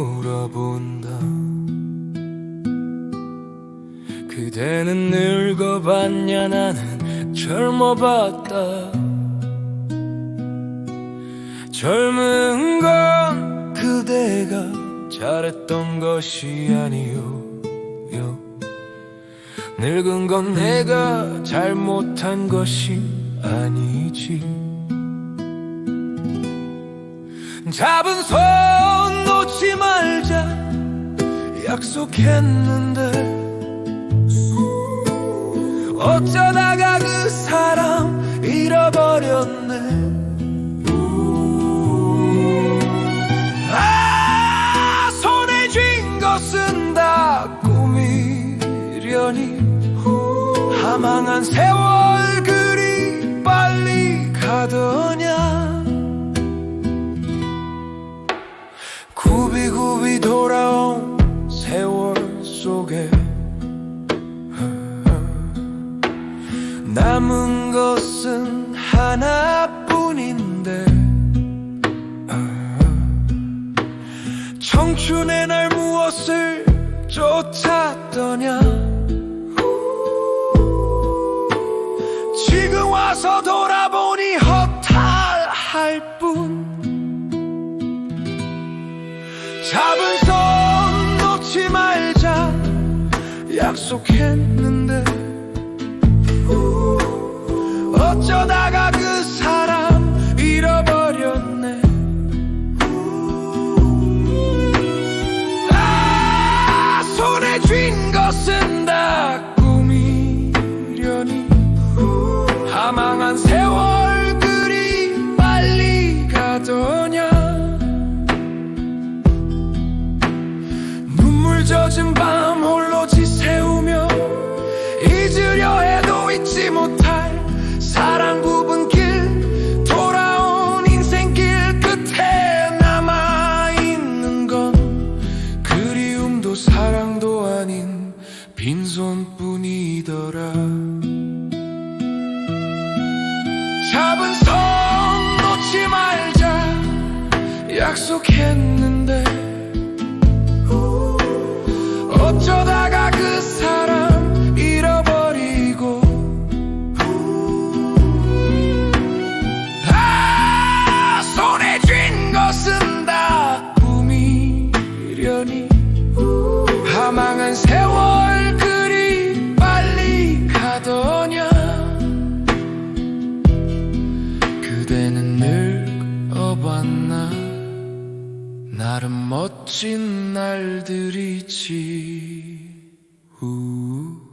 물어본다. 그대는 늙어봤냐 나는 젊어봤다. 젊은 건 그대가 잘했던 것이 아니요 요. 늙은 건 내가 잘못한 것이 아니지. 잡은 손 약속했는데 어쩌다가 그 사람 잃어버렸네. 아 손에 쥔 것은 다 꿈이려니 하망한 세월 그리 빨리 가더냐. 굽이굽이 돌아온 남은 것은 하나뿐인데 청춘의 날 무엇을 쫓았더냐? 지금 와서 돌아보니 허탈할 뿐. 잡은 손 놓지 말자 약속했는데 것은 다 꿈이려니. 하망한 세월 그리 빨리 가더냐. 눈물 젖은 밤 홀로 잡은 손 놓지 말자. 약속했는데 어쩌다가 그 사람 잃어버리고 아 손에 쥔 것은 다 꿈이려니. 하망한 세월 그대는 늙어봤나 나름 멋진 날들이지 우.